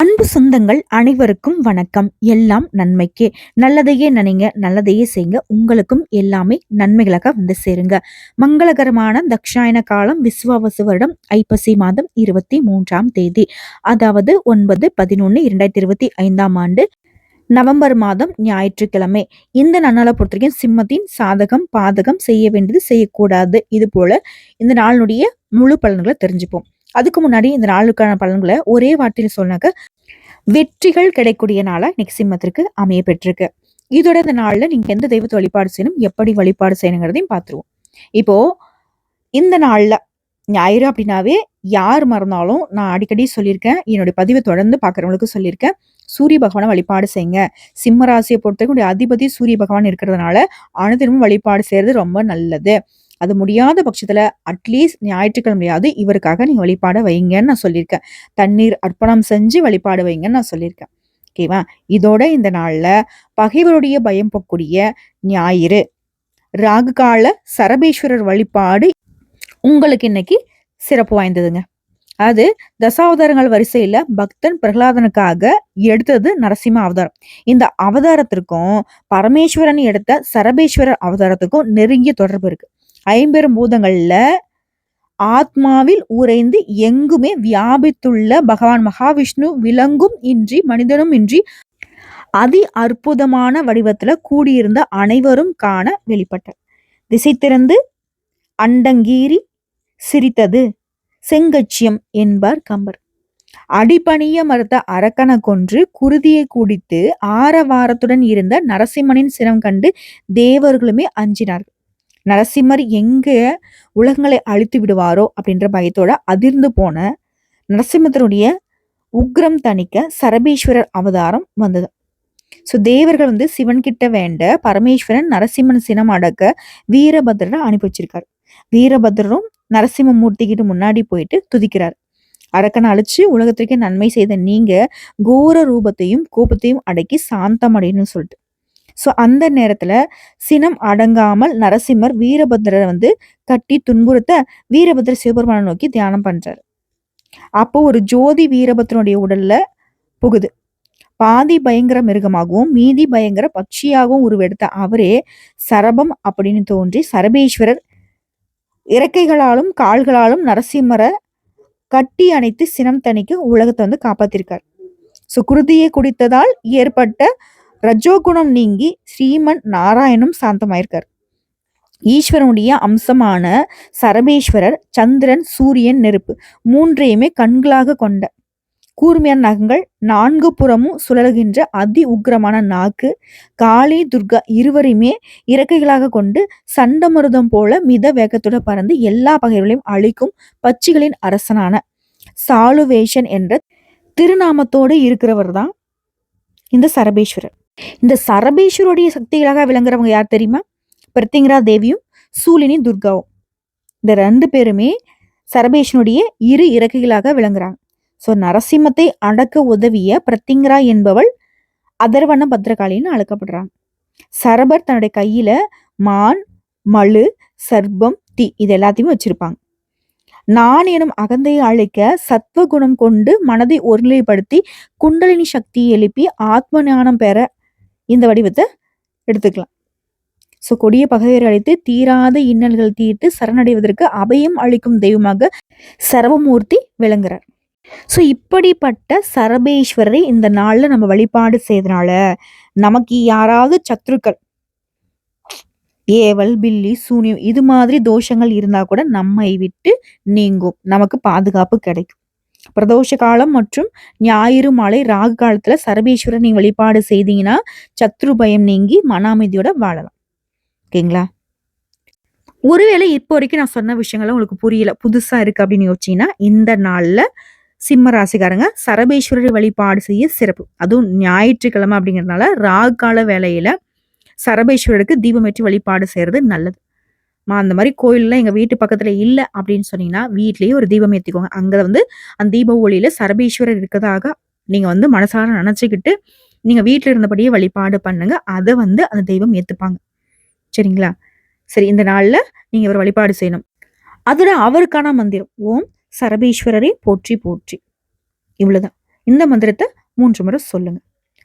அன்பு சொந்தங்கள் அனைவருக்கும் வணக்கம். எல்லாம் நன்மைக்கே. நல்லதையே நினைங்க நல்லதையே செய்யுங்க உங்களுக்கும் எல்லாமே நன்மைகளாக வந்து சேருங்க. மங்களகரமான தக்ஷாயன காலம் விஸ்வாவசு வருடம் ஐப்பசி மாதம் இருபத்தி மூன்றாம் தேதி. அதாவது ஒன்பது பதினொன்று இரண்டாயிரத்தி இருபத்தி ஐந்தாம் ஆண்டு நவம்பர் மாதம் ஞாயிற்றுக்கிழமை. இந்த நன்னாளை பொறுத்த வரைக்கும் சிம்மத்தின் சாதகம் பாதகம் செய்ய வேண்டியது செய்யக்கூடாது. இது போல இந்த நாளினுடைய முழு பலன்களை தெரிஞ்சுப்போம். அதுக்கு முன்னாடி இந்த நாளுக்கான பலன்களை ஒரே வார்த்தையில் சொன்னாக்க வெற்றிகள் கிடைக்கூடிய நாளா இன்னைக்கு சிம்மத்திற்கு அமைய பெற்றிருக்கு. இதோட இந்த நாள்ல நீங்க எந்த தெய்வத்தை வழிபாடு செய்யணும் எப்படி வழிபாடு செய்யணுங்கிறதையும் பார்த்துருவோம். இப்போ இந்த நாள்ல ஞாயிறு அப்படின்னாவே யார் மறந்தாலும் நான் அடிக்கடி சொல்லியிருக்கேன் என்னுடைய பதிவை தொடர்ந்து பார்க்குறவங்களுக்கு சொல்லியிருக்கேன் சூரிய பகவானை வழிபாடு செய்யுங்க. சிம்ம ராசியை பொறுத்தவரைக்கும் அதிபதி சூரிய பகவான் இருக்கிறதுனால அனுதினமும் வழிபாடு செய்யறது ரொம்ப நல்லது. அது முடியாத பட்சத்துல அட்லீஸ்ட் ஞாயிற்றுக்கிழமையாவது இவருக்காக நீ வழிபாட வைங்கன்னு நான் சொல்லியிருக்கேன். தண்ணீர் அர்ப்பணம் செஞ்சு வழிபாடு வைங்கன்னு நான் சொல்லியிருக்கேன். ஓகேவா இதோட இந்த நாள்ல பகைவருடைய பயம் போக்கூடிய ஞாயிறு. ராகு கால சரபேஸ்வரர் வழிபாடு உங்களுக்கு இன்னைக்கு சிறப்பு வாய்ந்ததுங்க. அது தசாவதாரங்கள் வரிசையில பக்தன் பிரகலாதனுக்காக எடுத்தது நரசிம்ம அவதாரம். இந்த அவதாரத்திற்கும் பரமேஸ்வரன் எடுத்த சரபேஸ்வரர் அவதாரத்துக்கும் நெருங்கிய தொடர்பு இருக்கு. ஐம்பெரும் பூதங்கள்ல ஆத்மாவில் உறைந்து எங்குமே வியாபித்துள்ள பகவான் மகாவிஷ்ணு விலங்கும் இன்றி மனிதனும் இன்றி அதி அற்புதமான வடிவத்துல கூடியிருந்த அனைவரும் காண வெளிப்பட்டார் திசை திறந்து அண்டங்கீரி சிரித்தது செங்கச்சியம் என்பார் கம்பர். அடிபணிய மறுத்த அரக்கனை கொன்று குருதியை குடித்து ஆரவாரத்துடன் இருந்த நரசிம்மனின் சினம் கண்டு தேவர்களுமே அஞ்சினார்கள். நரசிம்மர் எங்க உலகங்களை அழித்து விடுவாரோ அப்படின்ற பயத்தோட அதிர்ந்து போன நரசிம்மத்தினுடைய உக்ரம் தணிக்க சரபேஸ்வரர் அவதாரம் வந்தது. ஸோ தேவர்கள் வந்து சிவன் கிட்ட வேண்ட பரமேஸ்வரன் நரசிம்மன் சினம் அடக்க வீரபத்ரரை அனுப்பி வச்சிருக்காரு. வீரபத்ரரும் நரசிம்மமூர்த்தி கிட்ட முன்னாடி போயிட்டு துதிக்கிறார். அரக்கனை அழிச்சு உலகத்திற்கே நன்மை செய்த நீங்க கோர ரூபத்தையும் கோபத்தையும் அடக்கி சாந்தம் அடையணும்னு சொல்லிட்டு. ஸோ அந்த நேரத்துல சினம் அடங்காமல் நரசிம்மர் வீரபத்ரரை வந்து கட்டி துன்புறுத்த வீரபத்ர சிவபெருமானை நோக்கி தியானம் பண்ணுறாரு அப்போ ஒரு ஜோதி வீரபத்ரனுடைய உடல்ல புகுது. பாதி பயங்கர மிருகமாகவும் மீதி பயங்கர பட்சியாகவும் உருவெடுத்த அவரே சரபம் அப்படின்னு தோன்றி சரபேஸ்வரர் இறக்கைகளாலும் கால்களாலும் நரசிம்மரை கட்டி அணைத்து சினம் தணிக்க உலகத்தை வந்து காப்பாத்திருக்கார். ஸோ குருதியை குடித்ததால் ஏற்பட்ட ரஜோகுணம் நீங்கி ஸ்ரீமன் நாராயணும் சாந்தமாயிருக்கார். ஈஸ்வரனுடைய அம்சமான சரபேஸ்வரர் சந்திரன் சூரியன் நெருப்பு மூன்றையுமே கண்களாக கொண்ட கூர்மையான நகங்கள் நான்கு புறமும் சுழல்கின்ற அதி உக்கிரமான நாக்கு காளி துர்கா இருவரையுமே இறக்கைகளாக கொண்டு சண்டமருதம் போல மித வேகத்துடன் பறந்து எல்லா பகைகளையும் அழிக்கும் பச்சிகளின் அரசனான சாலுவேஷன் என்ற திருநாமத்தோடு இருக்கிறவர் தான் இந்த சரபேஸ்வரர் இந்த சரபேஸ்வருடைய சக்திகளாக விளங்குறவங்க யார் தெரியுமா? பிரத்திங்கரா தேவியும் சூலினி துர்காவும். இந்த ரெண்டு பேருமே சரபேஷனுடைய இரு இறக்கைகளாக விளங்குறாங்க. ஸோ நரசிம்மத்தை அடக்க உதவிய பிரத்திங்கரா என்பவள் அதர்வன பத்ரகாளின்னு அழைக்கப்படுறாங்க. சரபர் தன்னுடைய கையில மான் மழு சர்ப்பம் தீ இது எல்லாத்தையுமே வச்சிருப்பாங்க. நான் எனும் அகந்தையை அழைக்க சத்வ குணம் கொண்டு மனதை ஒருநிலைப்படுத்தி குண்டலினி சக்தியை எழுப்பி ஆத்ம ஞானம் பெற இந்த வடிவத்தை எடுத்துக்கலாம். ஸோ கொடிய பகைவரை அழைத்து தீராத இன்னல்கள் தீர்த்து சரணடைவதற்கு அபயம் அளிக்கும் தெய்வமாக சரவமூர்த்தி விளங்குறார். ஸோ இப்படிப்பட்ட சரபேஸ்வரரை இந்த நாளில் நம்ம வழிபாடு செய்தனால நமக்கு யாராவது சத்ருக்கள் ஏவல் பில்லி சூனியம் இது மாதிரி தோஷங்கள் இருந்தா கூட நம்மை விட்டு நீங்கும். நமக்கு பாதுகாப்பு கிடைக்கும். பிரதோஷ காலம் மற்றும் ஞாயிறு மாலை ராகு காலத்துல சரபேஸ்வரர் நீங்க வழிபாடு செய்தீங்கன்னா சத்ரு பயம் நீங்கி மன அமைதியோட வாழலாம். ஓகேங்களா? ஒருவேளை இப்போ வரைக்கும் நான் சொன்ன விஷயங்கள்லாம் உங்களுக்கு புரியல புதுசா இருக்கு அப்படின்னு யோசிச்சீங்கன்னா இந்த நாள்ல சிம்ம ராசிக்காரங்க சரபேஸ்வரர் வழிபாடு செய்ய சிறப்பு. அதுவும் ஞாயிற்றுக்கிழமை அப்படிங்கிறதுனால ராகு கால வேலையில சரபேஸ்வரருக்கு தீபமேற்றி வழிபாடு செய்யறது நல்லது. மா அந்த மாதிரி கோயில்லாம் எங்கள் வீட்டு பக்கத்துல இல்லை அப்படின்னு சொன்னீங்கன்னா வீட்லயே ஒரு தீபம் ஏற்றிக்கோங்க அங்கே வந்து அந்த தீப ஒளியில சரபீஸ்வரர் இருக்கதாக நீங்க வந்து மனசார நினச்சிக்கிட்டு நீங்க வீட்டில் இருந்தபடியே வழிபாடு பண்ணுங்க. அதை வந்து அந்த தெய்வம் ஏத்துப்பாங்க. சரிங்களா? சரி இந்த நாள்ல நீங்க ஒரு வழிபாடு செய்யணும். அதோட அவருக்கான மந்திரம் ஓம் சரபீஸ்வரரை போற்றி போற்றி. இவ்வளவுதான். இந்த மந்திரத்தை மூன்று முறை சொல்லுங்க.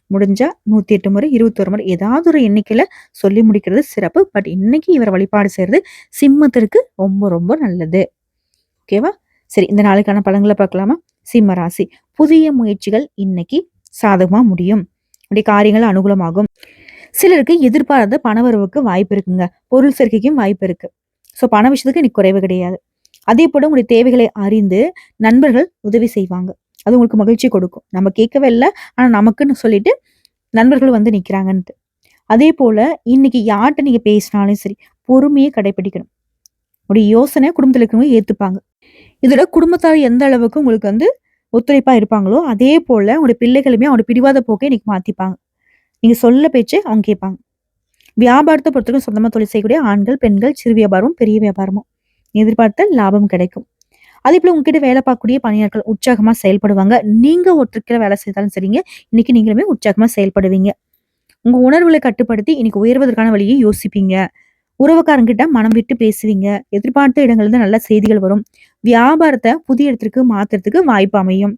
முடிஞ்சா நூத்தி எட்டு முறை இருபத்தொரு முறை ஏதாவது ஒரு எண்ணிக்கையில சொல்லி முடிக்கிறது சிறப்பு. பட் இன்னைக்கு இவரை வழிபாடு செய்யறது சிம்மத்திற்கு ரொம்ப ரொம்ப நல்லது. ஓகேவா சரி இந்த நாளுக்கான பலன்களை பார்க்கலாமா? சிம்ம ராசி. புதிய முயற்சிகள் இன்னைக்கு சாதகமா முடியும். அப்படி காரியங்கள் அனுகூலமாகும். சிலருக்கு எதிர்பாராத பணவரவுக்கு வாய்ப்பு இருக்குங்க. பொருள் சேர்க்கைக்கும் வாய்ப்பு இருக்கு. ஸோ பண விஷயத்துக்கு இன்னைக்கு குறைவு கிடையாது. அதே போல உங்களுடைய தேவைகளை அறிந்து நண்பர்கள் உதவி செய்வாங்க. அது உங்களுக்கு மகிழ்ச்சி கொடுக்கும். நம்ம கேட்கவே இல்லை ஆனால் நமக்குன்னு சொல்லிட்டு நண்பர்கள் வந்து நிற்கிறாங்கன்ட்டு அதே போல இன்னைக்கு யார்கிட்ட நீங்க பேசினாலும் சரி பொறுமையை கடைபிடிக்கணும். உடைய யோசனை குடும்பத்தில் இருக்கிறவங்க ஏத்துப்பாங்க. இதோட குடும்பத்தார் எந்த அளவுக்கு உங்களுக்கு வந்து ஒத்துழைப்பா இருப்பாங்களோ அதே போல உங்களுடைய பிள்ளைகளுமே அவங்களோட பிடிவாத போக்கை இன்னைக்கு மாற்றிப்பாங்க நீங்க சொல்ல பேச்சு அவங்க கேட்பாங்க. வியாபாரத்தை பொறுத்தவரைக்கும் சொந்தமாக தொழில் செய்யக்கூடிய ஆண்கள் பெண்கள் சிறு வியாபாரமும் பெரிய வியாபாரமும். எதிர்பார்த்த லாபம் கிடைக்கும். அதே போல உங்ககிட்ட வேலை பார்க்கக்கூடிய பணியாளர்கள் உற்சாகமா செயல்படுவாங்க. நீங்க ஒருத்தருக்கிற வேலை செய்தாலும் சரிங்க. இன்னைக்கு நீங்களுமே உற்சாகமா செயல்படுவீங்க. உங்க உணர்வுகளை கட்டுப்படுத்தி இன்னைக்கு உயர்வதற்கான வழியை யோசிப்பீங்க. உறவுக்காரங்கிட்ட மனம் விட்டு பேசுவீங்க. எதிர்பார்த்த இடங்கள்ல நல்ல செய்திகள் வரும். வியாபாரத்தை புதிய இடத்திற்கு மாத்துறதுக்கு வாய்ப்பு அமையும்.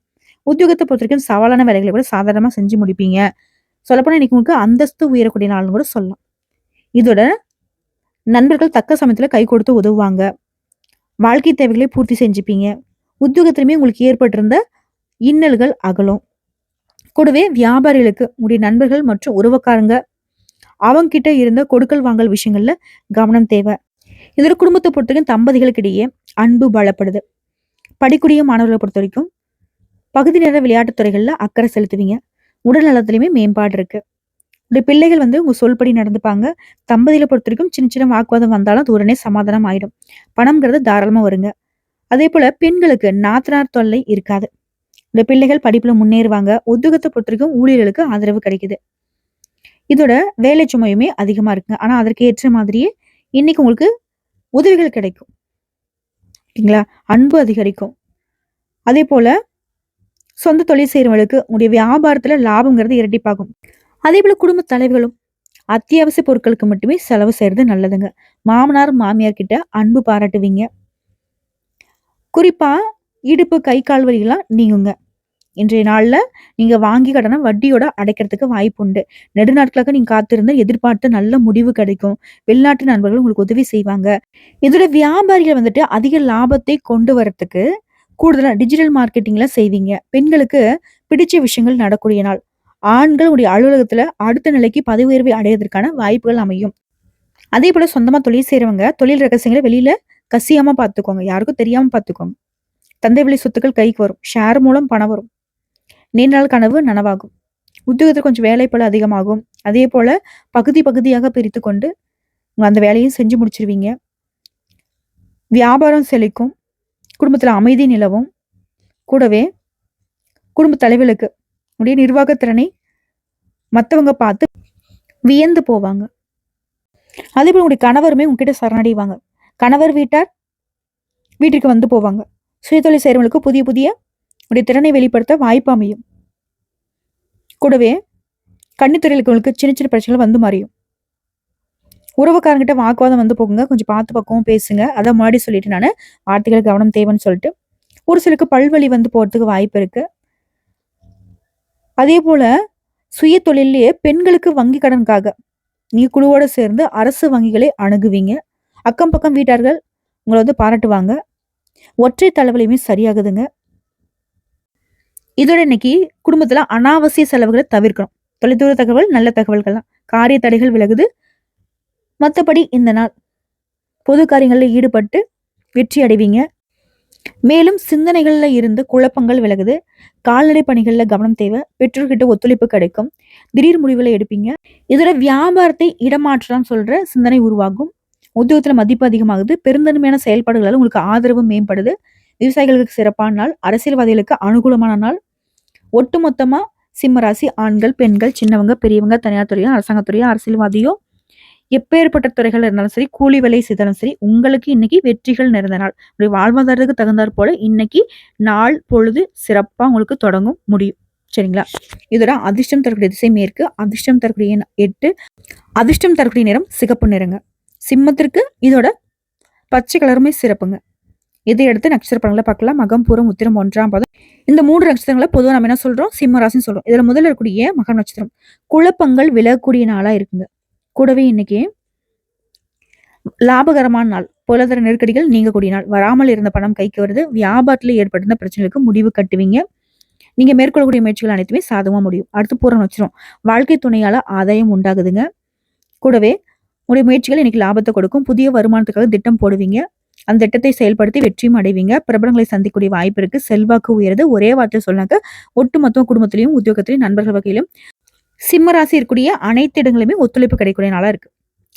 உத்தியோகத்தை பொறுத்த வரைக்கும் சவாலான வேலைகளை கூட சாதாரணமா செஞ்சு முடிப்பீங்க. சொல்லப்போனா இன்னைக்கு உங்களுக்கு அந்தஸ்து உயரக்கூடிய நாள்னு கூட சொல்லலாம். இதோட நண்பர்கள் தக்க சமயத்துல கை கொடுத்து உதவுவாங்க. வாழ்க்கை தேவைகளை பூர்த்தி செஞ்சுப்பீங்க. உத்தியோகத்திலுமே உங்களுக்கு ஏற்பட்டிருந்த இன்னல்கள் அகலும். கூடவே வியாபாரிகளுக்கு உடைய நண்பர்கள் மற்றும் உறவுக்காரங்க அவங்கிட்ட இருந்த கொடுக்கல் வாங்கல் விஷயங்கள்ல கவனம் தேவை. இதோட குடும்பத்தை பொறுத்த வரைக்கும் தம்பதிகளுக்கு இடையே அன்பு பலப்படுது. படிக்கூடிய மாணவர்களை பொறுத்த வரைக்கும் பகுதி நேர விளையாட்டுத் துறைகளில் அக்கறை செலுத்துவீங்க. உடல் நலத்திலையுமே மேம்பாடு இருக்குது உடைய பிள்ளைகள் வந்து உங்க சொல்படி நடந்துப்பாங்க. தம்பதியில பொறுத்த வரைக்கும் சின்ன சின்ன வாக்குவாதம் வந்தாலும் அது உடனே சமாதானம் ஆயிடும். பணம்ங்கிறது தாராளமா வருங்க. அதே போல பெண்களுக்கு நாத்தனார் தொல்லை இருக்காது. இந்த பிள்ளைகள் படிப்புல முன்னேறுவாங்க. உத்தியோகத்தை பொறுத்த வரைக்கும் ஊழியர்களுக்கு ஆதரவு கிடைக்குது. இதோட வேலை சுமையுமே அதிகமா இருக்குங்க. ஆனா அதற்கு ஏற்ற மாதிரியே இன்னைக்கு உங்களுக்கு உதவிகள் கிடைக்கும். ஓகேங்களா? அன்பு அதிகரிக்கும். அதே போல சொந்த தொழில் செய்யறவங்களுக்கு உங்களுடைய வியாபாரத்துல லாபங்கிறது இரட்டிப்பாகும். அதே போல குடும்ப தலைவர்களும் அத்தியாவசிய பொருட்களுக்கு மட்டுமே செலவு செய்யறது நல்லதுங்க. மாமனார் மாமியார் கிட்ட அன்பு பாராட்டுவீங்க. குறிப்பா இடுப்பு கை கால் வலிகளாக நீங்குங்க. இன்றைய நாள்ல நீங்க வாங்கி கடனை வட்டியோட அடைக்கிறதுக்கு வாய்ப்பு உண்டு. நெடுநாட்களாக நீங்க காத்திருந்த எதிர்பார்த்த நல்ல முடிவு கிடைக்கும். வெளிநாட்டு நண்பர்கள் உங்களுக்கு உதவி செய்வாங்க. இதோட வியாபாரிகள் வந்துட்டு அதிக லாபத்தை கொண்டு வரத்துக்கு கூடுதலா டிஜிட்டல் மார்க்கெட்டிங்ல செய்வீங்க. பெண்களுக்கு பிடிச்ச விஷயங்கள் நடக்கூடிய நாள். ஆண்களுடைய அலுவலகத்துல அடுத்த நிலைக்கு பதவி உயர்வை அடைவதற்கான வாய்ப்புகள் அமையும். அதே போல சொந்தமா தொழில் செய்யறவங்க தொழில் ரகசியங்களை வெளியில கசியாம பாத்துக்கோங்க. யாருக்கும் தெரியாம பாத்துக்கோங்க. தந்தை வழி சொத்துக்கள் கைக்கு வரும். ஷேர் மூலம் பணம் வரும். நீண்ட நாள் கனவு நனவாகும். உத்தியோகத்தில் கொஞ்சம் வேலை போல அதிகமாகும். அதே போல பகுதி பகுதியாக பிரித்து கொண்டு உங்க அந்த வேலையும் செஞ்சு முடிச்சிருவீங்க. வியாபாரம் செழிக்கும். குடும்பத்துல அமைதி நிலவும். கூடவே குடும்ப தலைவர்களுக்கு உடைய நிர்வாகத்திறனை மற்றவங்க பார்த்து வியந்து போவாங்க. அதே போல் உங்களுடைய கணவருமே உங்ககிட்ட சரணடைவாங்க. கணவர் வீட்டார் வீட்டிற்கு வந்து போவாங்க. சுயதொழில் செய்கிறவங்களுக்கு புதிய புதிய உடைய திறனை வெளிப்படுத்த வாய்ப்பு அமையும். கூடவே கன்னித்துறையில் இருக்கிறவங்களுக்கு சின்ன சின்ன பிரச்சனைகள் வந்து மறையும். உறவுக்காரங்கிட்ட வாக்குவாதம் வந்து போகுங்க. கொஞ்சம் பார்த்து பக்கமும் பேசுங்க. அதான் முன்னாடி சொல்லிட்டு நான். வார்த்தைகள் கவனம் தேவைன்னு சொல்லிட்டு ஒரு சிலருக்கு பல்வழி வந்து போகிறதுக்கு வாய்ப்பு இருக்குது அதே போல சுய தொழிலே பெண்களுக்கு வங்கி கடனுக்காக நீ குழுவோட சேர்ந்து அரசு வங்கிகளை அணுகுவீங்க. அக்கம் பக்கம் வீட்டார்கள் உங்களை வந்து பாராட்டுவாங்க. ஒற்றை தலைவலையுமே சரியாகுதுங்க. இதோட இன்னைக்கு குடும்பத்துல அனாவசிய செலவுகளை தவிர்க்கணும். தொலைதூர தகவல் நல்ல தகவல்கள்லாம். காரிய தடைகள் விலகுது. மற்றபடி இந்த நாள் பொது காரியங்களில் ஈடுபட்டு வெற்றி அடைவீங்க. மேலும் சிந்தனைகளில் இருந்து குழப்பங்கள் விலகுது. கால்நடை பணிகளில் கவனம் தேவை. பெற்றோர்கிட்ட ஒத்துழைப்பு கிடைக்கும். திடீர் முடிவுகளை எடுப்பீங்க. இதோட வியாபாரத்தை இடமாற்றலாம் சொல்ற சிந்தனை உருவாகும். உத்தியோகத்தில் மதிப்பு அதிகமாகுது. பெருந்தன்மையான செயல்பாடுகளால் உங்களுக்கு ஆதரவு மேம்படுது. விவசாயிகளுக்கு சிறப்பான நாள். அரசியல்வாதிகளுக்கு அனுகூலமான நாள். ஒட்டுமொத்தமாக சிம்மராசி ஆண்கள் பெண்கள் சின்னவங்க பெரியவங்க தனியார் துறையோ அரசாங்கத்துறையோ அரசியல்வாதியோ எப்பேற்பட்ட துறைகள் இருந்தாலும் சரி கூலி வேலை செய்தாலும் சரி உங்களுக்கு இன்னைக்கு வெற்றிகள் நிறைந்த நாள். உங்களுடைய வாழ்வாதாரத்துக்கு தகுந்தாற் போல இன்னைக்கு நாள் பொழுது சிறப்பா உங்களுக்கு தொடங்கும் முடியும். சரிங்களா? இதோட அதிர்ஷ்டம் தரக்கூடிய திசை மேற்கு. அதிர்ஷ்டம் தரக்கூடிய எட்டு. அதிர்ஷ்டம் தரக்கூடிய நிறம் சிகப்பு நிறங்க. சிம்மத்திற்கு இதோட பச்சை கலருமே சிறப்புங்க. இதை எடுத்து நட்சத்திர படங்களை பார்க்கலாம். மகம் பூரம் உத்திரம் ஒன்றாம் பதம். இந்த மூன்று நட்சத்திரங்களை பொதுவாக நம்ம என்ன சொல்றோம்? சிம்ம ராசின்னு சொல்றோம். இதுல முதல்ல இருக்கக்கூடிய மகம் நட்சத்திரம். குழப்பங்கள் விலகக்கூடிய நாளா இருக்குங்க. கூடவே இன்னைக்கு லாபகரமான நாள். பொருளாதார நெருக்கடிகள் நீங்கக்கூடிய நாள். வராமல் இருந்த பணம் கைக்கு வருது. வியாபாரத்தில் ஏற்பட்டிருந்த பிரச்சனைகளுக்கு முடிவு கட்டுவீங்க. நீங்க மேற்கொள்ளக்கூடிய முயற்சிகள் அனைத்துமே சாதகமா முடியும். அடுத்து பூரம் வச்சிரும். வாழ்க்கை துணையால ஆதாயம் உண்டாகுதுங்க. கூடவே உங்களுடைய முயற்சிகள் இன்னைக்கு லாபத்தை கொடுக்கும். புதிய வருமானத்துக்காக திட்டம் போடுவீங்க. அந்த திட்டத்தை செயல்படுத்தி வெற்றியும் அடைவீங்க. பிரபலங்களை சந்திக்கக்கூடிய வாய்ப்பு இருக்கு. செல்வாக்கு உயருது. ஒரே வார்த்தை சொன்னாக்க ஒட்டுமொத்த குடும்பத்திலையும் உத்தியோகத்திலையும் நண்பர்கள் வகையிலும் சிம்ம ராசி இருக்கக்கூடிய அனைத்து இடங்களுமே ஒத்துழைப்பு கிடைக்கக்கூடிய நாளாக இருக்கு.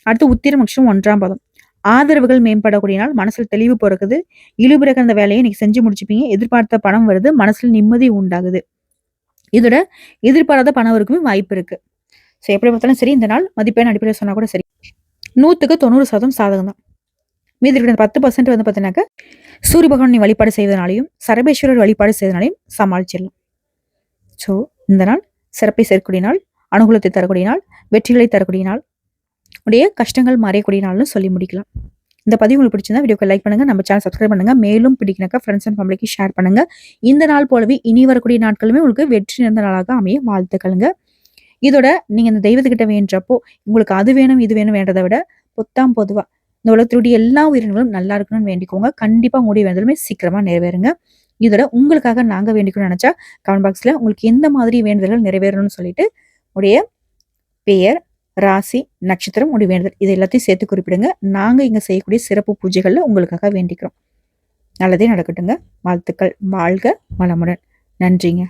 அடுத்து உத்திரம் மற்றும் ஒன்றாம் பதம். ஆதரவுகள் மேம்படக்கூடிய நாள். மனசில் தெளிவு பிறகுது இழுபிறகு அந்த வேலையை இன்னைக்கு செஞ்சு முடிச்சுப்பீங்க. எதிர்பார்த்த பணம் வருது. மனசில் நிம்மதி உண்டாகுது. இதோட எதிர்பாராத பணம் இருக்குமே வாய்ப்பு இருக்கு. ஸோ எப்படி பார்த்தாலும் சரி இந்த நாள் மதிப்பெண் அடிப்படையில் சொன்னால் கூட சரி. நூற்றுக்கு தொண்ணூறு சதவீதம் சாதகம் தான். மீதி இருக்கிற பத்து பர்சன்ட் வந்து பார்த்தீங்கன்னாக்கா சூரிய பகவானை வழிபாடு செய்வதனாலையும் சரபேஸ்வரர் வழிபாடு செய்வதனாலையும் சமாளிச்சிடலாம். ஸோ இந்த நாள் சிறப்பை சேர்க்கக்கூடிய நாள். அனுகூலத்தை தரக்கூடிய நாள் வெற்றிகளை தரக்கூடிய நாள் உடைய கஷ்டங்கள் மறையக்கூடிய நாள்னு சொல்லி முடிக்கலாம். இந்த பதிவு உங்களுக்கு பிடிச்சிருந்தா வீடியோக்கு லைக் பண்ணுங்க நம்ம சேனல் சப்ஸ்கிரைப் பண்ணுங்க மேலும் பிடிக்கினாக்கா ஃப்ரெண்ட்ஸ் அண்ட் ஃபேமிலிக்கு ஷேர் பண்ணுங்க. இந்த நாள் போலவே இனி வரக்கூடிய நாட்களுமே உங்களுக்கு வெற்றி நிறைந்த நாளாக அமைய வாழ்த்துக்களுங்க. இதோட நீங்க இந்த தெய்வத்துக்கிட்ட வேண்டப்போ உங்களுக்கு அது வேணும் இது வேணும் வேண்டதை விட பொத்தாம் பொதுவா இந்த உலகத்தினுடைய எல்லா உயிரினங்களும் நல்லா இருக்கணும்னு வேண்டிக்கோங்க. கண்டிப்பா உங்களுடைய வேண்டுதலுமே சீக்கிரமா நிறைவேறுங்க. இதோட உங்களுக்காக நாங்க வேண்டிக்கணும்னு நினைச்சா கமெண்ட் பாக்ஸ்ல உங்களுக்கு எந்த மாதிரி வேண்டுதல்கள் நிறைவேறணும்னு சொல்லிட்டு உடைய பெயர் ராசி நட்சத்திரம் உடைய வேண்டுதல். இது எல்லாத்தையும் சேர்த்து குறிப்பிடுங்க. நாங்கள் இங்கே செய்யக்கூடிய சிறப்பு பூஜைகளில் உங்களுக்காக வேண்டிக்கிறோம். நல்லதே நடக்கட்டுங்க. வாழ்த்துக்கள். வாழ்க வளமுடன். நன்றிங்க.